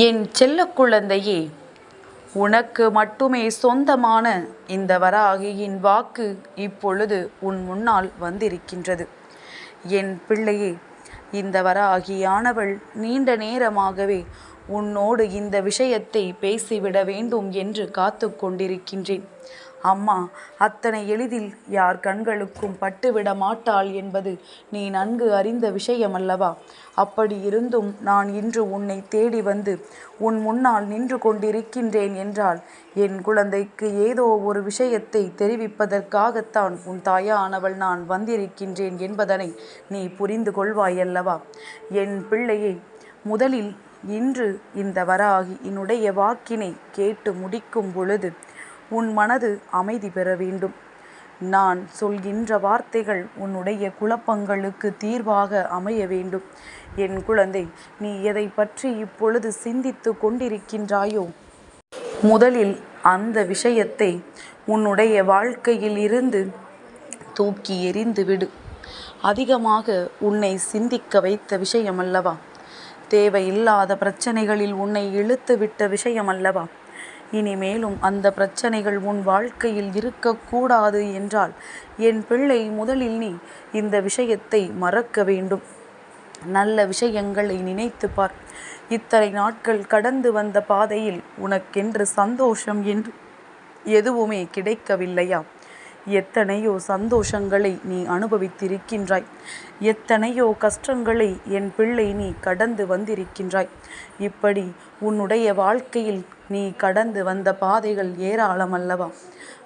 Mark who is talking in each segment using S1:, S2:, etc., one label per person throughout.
S1: என் செல்ல குழந்தையே உனக்கு மட்டுமே சொந்தமான இந்த வராகியின் வாக்கு இப்பொழுது உன் முன்னால் வந்திருக்கின்றது. என் பிள்ளையே இந்த வராகியானவள் நீண்ட நேரமாகவே உன்னோடு இந்த விஷயத்தை பேசிவிட வேண்டும் என்று காத்து கொண்டிருக்கின்றேன். அம்மா அத்தனை எளிதில் யார் கண்களுக்கும் பட்டுவிட மாட்டாள் என்பது நீ நன்கு அறிந்த விஷயமல்லவா? அப்படி இருந்தும் நான் இன்று உன்னை தேடி வந்து உன் முன்னால் நின்று கொண்டிருக்கின்றேன் என்றால் என் குழந்தைக்கு ஏதோ ஒரு விஷயத்தை தெரிவிப்பதற்காகத்தான் உன் தாயானவள் நான் வந்திருக்கின்றேன் என்பதனை நீ புரிந்து கொள்வாயல்லவா? என் பிள்ளையை முதலில் இன்று இந்த வராகி என்னுடைய வாக்கினை கேட்டு முடிக்கும் பொழுது உன் மனது அமைதி பெற வேண்டும். நான் சொல்கின்ற வார்த்தைகள் உன்னுடைய குழப்பங்களுக்கு தீர்வாக அமைய வேண்டும். என் குழந்தை நீ எதை பற்றி இப்பொழுது சிந்தித்து கொண்டிருக்கின்றாயோ? முதலில் அந்த விஷயத்தை உன்னுடைய வாழ்க்கையில் இருந்து தூக்கி எறிந்து விடு அதிகமாக உன்னை சிந்திக்க வைத்த விஷயம் அல்லவா தேவையில்லாத பிரச்சனைகளில் உன்னை இழுத்து விட்ட விஷயமல்லவா? இனிமேலும் அந்த பிரச்சனைகள் உன் வாழ்க்கையில் இருக்கக்கூடாது என்றால் என் பிள்ளை முதலில் நீ இந்த விஷயத்தை மறக்க வேண்டும். நல்ல விஷயங்களை நினைத்து பார். இத்தனை நாட்கள் கடந்து வந்த பாதையில் உனக்கென்று சந்தோஷம் என்று எதுவுமே கிடைக்கவில்லையா? எத்தனையோ சந்தோஷங்களை நீ அனுபவித்திருக்கின்றாய். எத்தனையோ கஷ்டங்களை என் பிள்ளை நீ கடந்து வந்திருக்கின்றாய். இப்படி உன்னுடைய வாழ்க்கையில் நீ கடந்து வந்த பாதைகள் ஏராளம் அல்லவா?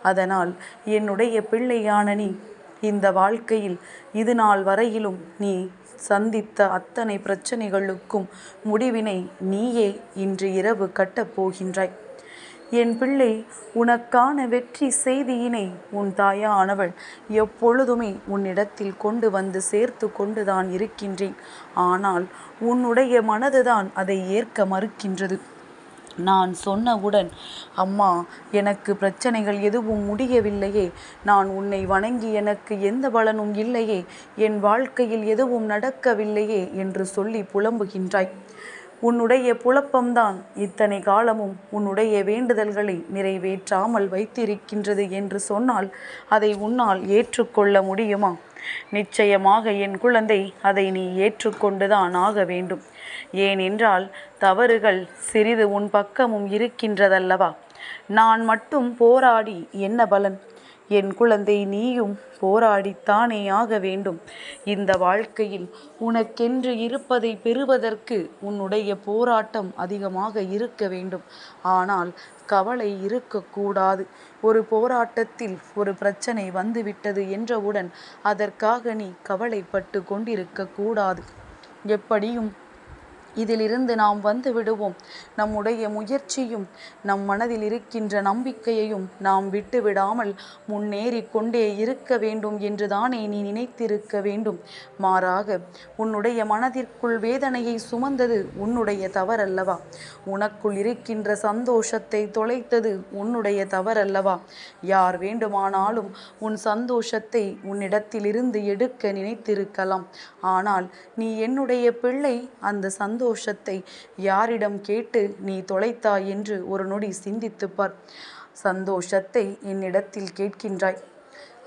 S1: அதனால் என்னுடைய பிள்ளையான நீ இந்த வாழ்க்கையில் இது நாள் வரையிலும் நீ சந்தித்த அத்தனை பிரச்சனைகளுக்கும் முடிவினை நீயே இன்று இரவு கட்டப் போகின்றாய். என் பிள்ளை உனக்கான வெற்றி செய்தியினை உன் தாயானவள் எப்பொழுதுமே உன்னிடத்தில் கொண்டு வந்து சேர்த்து கொண்டுதான் இருக்கின்றேன். ஆனால் உன்னுடைய மனதுதான் அதை ஏற்க மறுக்கின்றது. நான் சொன்னவுடன் அம்மா எனக்கு பிரச்சனைகள் எதுவும் முடியவில்லையே. நான் உன்னை வணங்கி எனக்கு எந்த பலனும் இல்லையே. என் வாழ்க்கையில் எதுவும் நடக்கவில்லையே என்று சொல்லி புலம்புகின்றாய். உன்னுடைய புழப்பம்தான். இத்தனை காலமும் உன்னுடைய வேண்டுதல்களை நிறைவேற்றாமல் வைத்திருக்கின்றது என்று சொன்னால் அதை உன்னால் ஏற்றுக்கொள்ள முடியுமா? நிச்சயமாக என் குழந்தை அதை நீ ஏற்றுக்கொண்டுதான் ஆக வேண்டும். ஏனென்றால் தவறுகள் சிறிது உன் பக்கமும் இருக்கின்றதல்லவா? நான் மட்டும் போராடி என்ன பலன்? என் குழந்தை நீயும் போராடித்தானே ஆக வேண்டும். இந்த வாழ்க்கையில் உனக்கென்று இருப்பதை பெறுவதற்கு உன்னுடைய போராட்டம் அதிகமாக இருக்க வேண்டும். ஆனால் கவலை இருக்கக்கூடாது ஒரு போராட்டத்தில் ஒரு பிரச்சனை வந்துவிட்டது என்றவுடன் அதற்காக நீ கவலைப்பட்டு கொண்டிருக்கக்கூடாது எப்படியும் இதிலிருந்து நாம் வந்து விடுவோம். நம்முடைய முயற்சியும் நம் மனதில் இருக்கின்ற நம்பிக்கையையும் நாம் விட்டு விடாமல் முன்னேறி கொண்டே இருக்க வேண்டும் என்றுதானே நீ நினைத்திருக்க வேண்டும். மாறாக உன்னுடைய மனதிற்குள் வேதனையை சுமந்தது உன்னுடைய தவறல்லவா? உனக்குள் இருக்கின்ற சந்தோஷத்தை தொலைத்தது உன்னுடைய தவறல்லவா? யார் வேண்டுமானாலும் உன் சந்தோஷத்தை உன்னிடத்திலிருந்து எடுக்க நினைத்திருக்கலாம். ஆனால் நீ என்னுடைய பிள்ளை அந்த சந்தோஷ சந்தோஷத்தை யாரிடம் கேட்டு நீ தொலைத்தாய் என்று ஒரு நொடி சிந்தித்துப்பார் சந்தோஷத்தை என்னிடத்தில் கேட்கின்றாய்.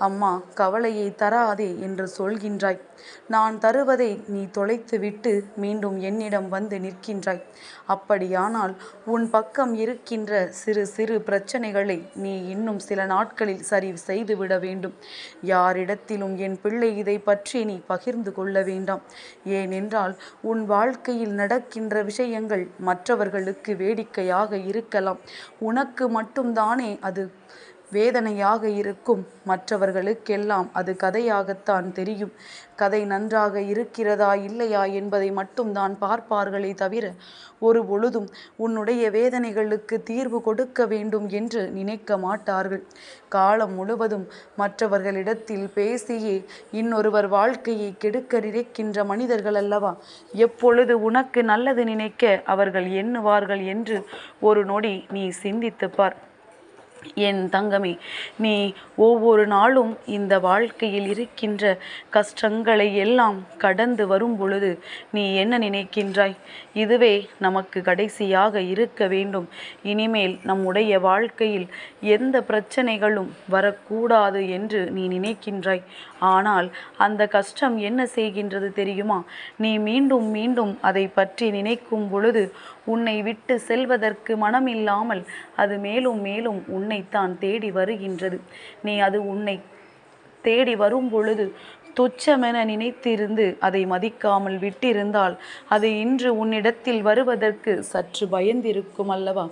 S1: அம்மா கவலையை தராதே என்று சொல்கின்றாய். நான் தருவதை நீ தொலைத்துவிட்டு மீண்டும் என்னிடம் வந்து நிற்கின்றாய். அப்படியானால் உன் பக்கம் இருக்கின்ற சிறு சிறு பிரச்சனைகளை நீ இன்னும் சில நாட்களில் சரி செய்துவிட வேண்டும். யாரிடத்திலும் என் பிள்ளை இதை பற்றி நீ பகிர்ந்து கொள்ள வேண்டாம். ஏனென்றால் உன் வாழ்க்கையில் நடக்கின்ற விஷயங்கள் மற்றவர்களுக்கு வேடிக்கையாக இருக்கலாம். உனக்கு மட்டும்தானே அது வேதனையாக இருக்கும் மற்றவர்களுக்கெல்லாம் அது கதையாகத்தான் தெரியும். கதை நன்றாக இருக்கிறதா இல்லையா என்பதை மட்டும்தான் பார்ப்பார்களே தவிர ஒரு பொழுதும் உன்னுடைய வேதனைகளுக்கு தீர்வு கொடுக்க வேண்டும் என்று நினைக்க மாட்டார்கள். காலம் முழுவதும் மற்றவர்களிடத்தில் பேசியே இன்னொருவர் வாழ்க்கையை கெடுக்க நினைக்கின்ற மனிதர்கள் அல்லவா? எப்பொழுது உனக்கு நல்லது நினைக்க அவர்கள் எண்ணுவார்கள் என்று ஒரு நொடி நீ சிந்தித்துப் பார். என் தங்கமே நீ ஒவ்வொரு நாளும் இந்த வாழ்க்கையில் இருக்கின்ற கஷ்டங்களை எல்லாம் கடந்து வரும் பொழுது நீ என்ன நினைக்கின்றாய்? இதுவே நமக்கு கடைசியாக இருக்க வேண்டும். இனிமேல் நம்முடைய வாழ்க்கையில் எந்த பிரச்சனைகளும் வரக்கூடாது என்று நீ நினைக்கின்றாய். ஆனால் அந்த கஷ்டம் என்ன செய்கின்றது தெரியுமா? நீ மீண்டும் மீண்டும் அதை பற்றி நினைக்கும் பொழுது உன்னை விட்டு செல்வதற்கு மனமில்லாமல் அது மேலும் மேலும் உன்னைத்தான் தேடி வருகின்றது. நீ அது உன்னை தேடி வரும் பொழுது துச்சமென நினைத்திருந்து அதை மதிக்காமல் விட்டிருந்தால் அது இன்று உன்னிடத்தில் வருவதற்கு சற்று பயந்திருக்கும் அல்லவா?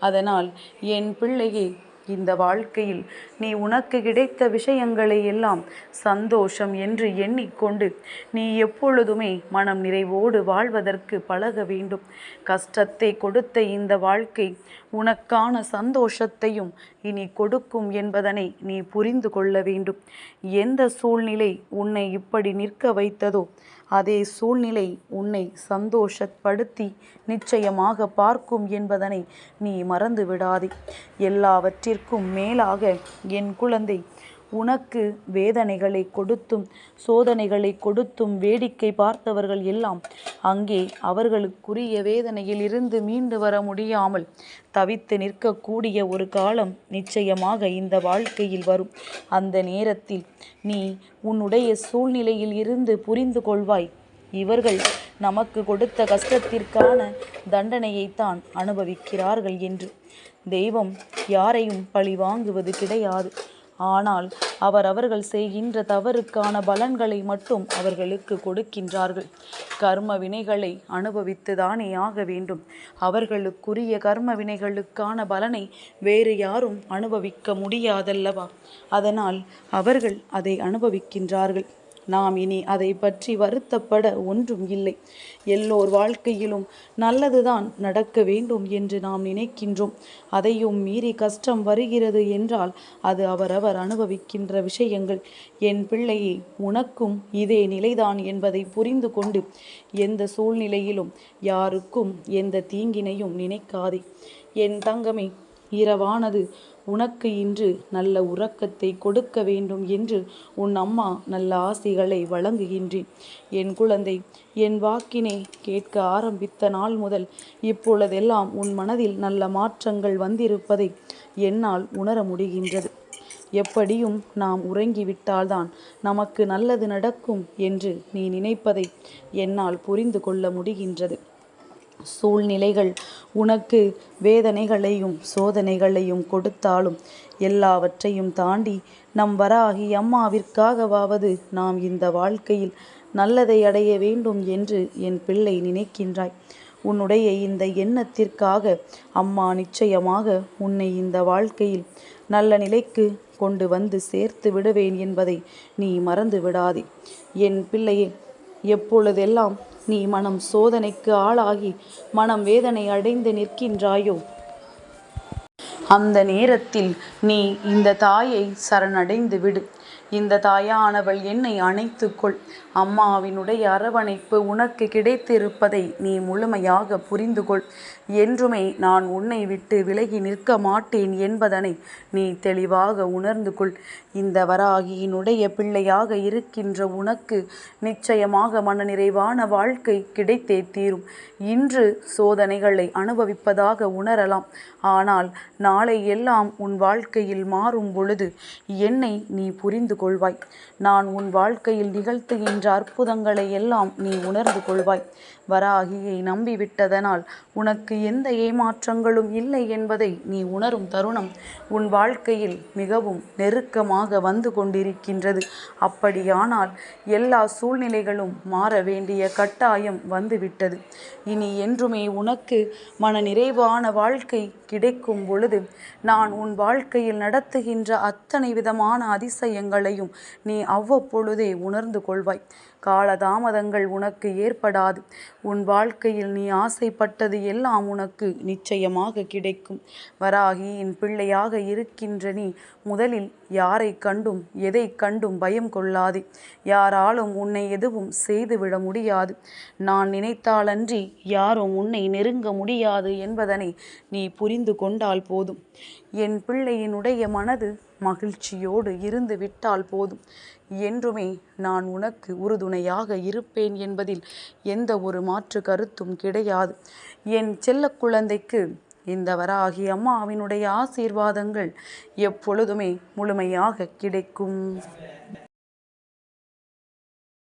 S1: அதனால் என் பிள்ளையே இந்த வாழ்க்கையில் நீ உனக்கு கிடைத்த விஷயங்களை எல்லாம் சந்தோஷம் என்று எண்ணிக்கொண்டு நீ எப்பொழுதுமே மனம் நிறைவோடு வாழ்வதற்கு பழக வேண்டும். கஷ்டத்தை கொடுத்த இந்த வாழ்க்கை உனக்கான சந்தோஷத்தையும் இனி கொடுக்கும் என்பதனை நீ புரிந்து கொள்ள வேண்டும். எந்த சூழ்நிலை உன்னை இப்படி நிற்க வைத்ததோ அதே சூழ்நிலை உன்னை சந்தோஷப்படுத்தி நிச்சயமாக பார்க்கும் என்பதனை நீ மறந்து விடாதே எல்லாவற்றிற்கும் மேலாக என் குழந்தை உனக்கு வேதனைகளை கொடுத்தும் சோதனைகளை கொடுத்தும் வேடிக்கை பார்த்தவர்கள் எல்லாம் அங்கே அவர்களுக்குரிய வேதனையில் இருந்து மீண்டு வர முடியாமல் தவித்து நிற்கக்கூடிய ஒரு காலம் நிச்சயமாக இந்த வாழ்க்கையில் வரும். அந்த நேரத்தில் நீ உன்னுடைய சூழ்நிலையில் இருந்து புரிந்து கொள்வாய். இவர்கள் நமக்கு கொடுத்த கஷ்டத்திற்கான தண்டனையைத்தான் அனுபவிக்கிறார்கள் என்று. தெய்வம் யாரையும் பழி வாங்குவது கிடையாது. ஆனால் அவர் அவர்கள் செய்கின்ற தவறுக்கான பலன்களை மட்டும் அவர்களுக்கு கொடுக்கின்றார்கள். கர்ம வினைகளை அனுபவித்துதானே ஆக வேண்டும். அவர்களுக்குரிய கர்ம வினைகளுக்கான பலனை வேறு யாரும் அனுபவிக்க முடியாதல்லவா? அதனால் அவர்கள் அதை அனுபவிக்கின்றார்கள். நாம் இனி அதை பற்றி வருத்தப்பட ஒன்றும் இல்லை. எல்லோர் வாழ்க்கையிலும் நல்லதுதான் நடக்க வேண்டும் என்று நாம் நினைக்கின்றோம். அதையும் மீறி கஷ்டம் வருகிறது என்றால் அது அவரவர் அனுபவிக்கின்ற விஷயங்கள். என் பிள்ளையே உனக்கும் இதே நிலைதான் என்பதை புரிந்து கொண்டு எந்த சூழ்நிலையிலும் யாருக்கும் எந்த தீங்கினையும் நினைக்காதே. என் தங்கமே இரவானது. உனக்கு இன்று நல்ல உறக்கத்தை கொடுக்க வேண்டும் என்று உன் அம்மா நல்ல ஆசைகளை வழங்குகின்றேன் என் குழந்தை என் வாக்கினை கேட்க ஆரம்பித்த நாள் முதல் இப்பொழுதெல்லாம் உன் மனதில் நல்ல மாற்றங்கள் வந்திருப்பதை என்னால் உணர முடிகின்றது. எப்படியும் நாம் உறங்கிவிட்டால்தான் நமக்கு நல்லது நடக்கும் என்று நீ நினைப்பதை என்னால் புரிந்து கொள்ள முடிகின்றது. சூழ்நிலைகள். உனக்கு வேதனைகளையும் சோதனைகளையும் கொடுத்தாலும் எல்லாவற்றையும் தாண்டி நம் வராகி அம்மாவிற்காகவாவது நாம் இந்த வாழ்க்கையில் நல்லதை அடைய வேண்டும் என்று என் பிள்ளை நினைக்கின்றாய். உன்னுடைய இந்த எண்ணத்திற்காக அம்மா நிச்சயமாக உன்னை இந்த வாழ்க்கையில் நல்ல நிலைக்கு கொண்டு வந்து சேர்த்து விடுவேன் என்பதை நீ மறந்து விடாதே என் பிள்ளையே எப்பொழுதெல்லாம் நீ மனம் சோதனைக்கு ஆளாகி மனம் வேதனை அடைந்து நிற்கின்றாயோ? அந்த நேரத்தில் நீ இந்த தாயை சரணடைந்து விடு. இந்த தாயானவள் என்னை அணைத்துக்கொள். அம்மாவினுடைய அரவணைப்பு உனக்கு கிடைத்திருப்பதை நீ முழுமையாக புரிந்து கொள் என்றுமே நான் உன்னை விட்டு விலகி நிற்க மாட்டேன் என்பதனை நீ தெளிவாக உணர்ந்து கொள் இந்த வராகியினுடைய பிள்ளையாக இருக்கின்ற உனக்கு நிச்சயமாக மனநிறைவான வாழ்க்கை கிடைத்தே தீரும். இன்று சோதனைகளை அனுபவிப்பதாக உணரலாம். ஆனால் நாளை எல்லாம் உன் வாழ்க்கையில் மாறும் பொழுது என்னை நீ புரிந்து கொள்வாய். நான் உன் வாழ்க்கையில் நிகழ்த்துகின்ற அற்புதங்களை எல்லாம் நீ உணர்ந்து கொள்வாய். வராகியை நம்பிவிட்டதனால் உனக்கு எந்த ஏமாற்றங்களும் இல்லை என்பதை நீ உணரும் தருணம் உன் வாழ்க்கையில் மிகவும் நெருக்கமாக வந்து கொண்டிருக்கின்றது. அப்படியானால் எல்லா சூழ்நிலைகளும் மாற வேண்டிய கட்டாயம் வந்துவிட்டது. இனி என்றுமே உனக்கு மன நிறைவான வாழ்க்கை கிடைக்கும் பொழுது நான் உன் வாழ்க்கையில் நடத்துகின்ற அத்தனை விதமான அதிசயங்களையும் நீ அவ்வப்பொழுதே உணர்ந்து கொள்வாய். காலதாமதங்கள் உனக்கு ஏற்படாது. உன் வாழ்க்கையில் நீ ஆசைப்பட்டது எல்லாம் உனக்கு நிச்சயமாக கிடைக்கும். வராகி என் பிள்ளையாக இருக்கின்ற நீ முதலில் யாரை கண்டும் எதை கண்டும் பயம் கொள்ளாதே. யாராலும் உன்னை எதுவும் செய்துவிட முடியாது. நான் நினைத்தாலன்றி யாரும் உன்னை நெருங்க முடியாது என்பதனை நீ புரிந்து கொண்டால் போதும். என் பிள்ளையினுடைய மனது மகிழ்ச்சியோடு இருந்து விட்டால் போதும். என்றுமே நான் உனக்கு உறுதுணையாக இருப்பேன் என்பதில் எந்த ஒரு மாற்று கருத்தும் கிடையாது. என் செல்ல குழந்தைக்கு இந்த வராகி அம்மாவினுடைய ஆசீர்வாதங்கள் எப்பொழுதுமே முழுமையாக கிடைக்கும்.